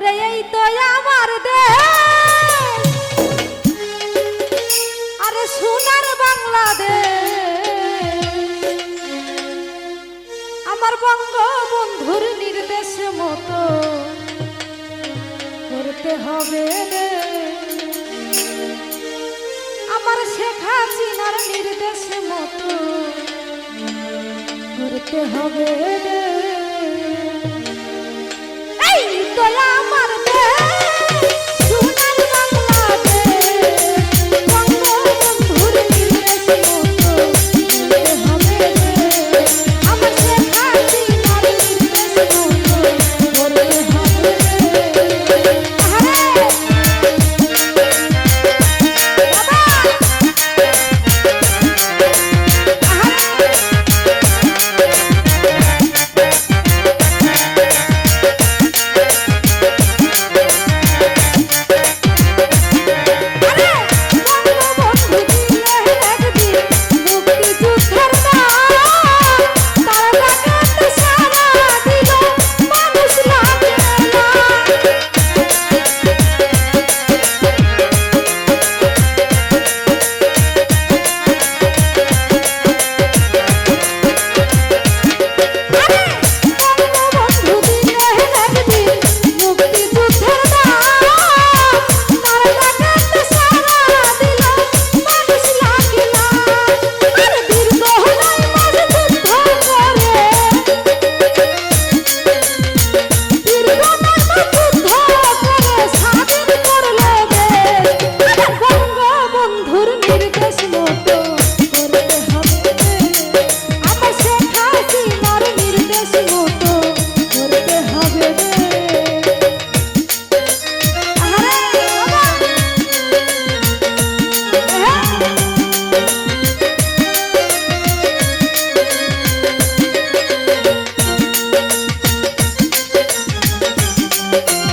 ওরে এই তো আমার দে আরে সোনার বাংলাদেশ, আমার বঙ্গবন্ধুর নির্দেশ মতো করতে হবে আমার শেখ হাসিনার নির্দেশ মতো করতে হবে রে। Thank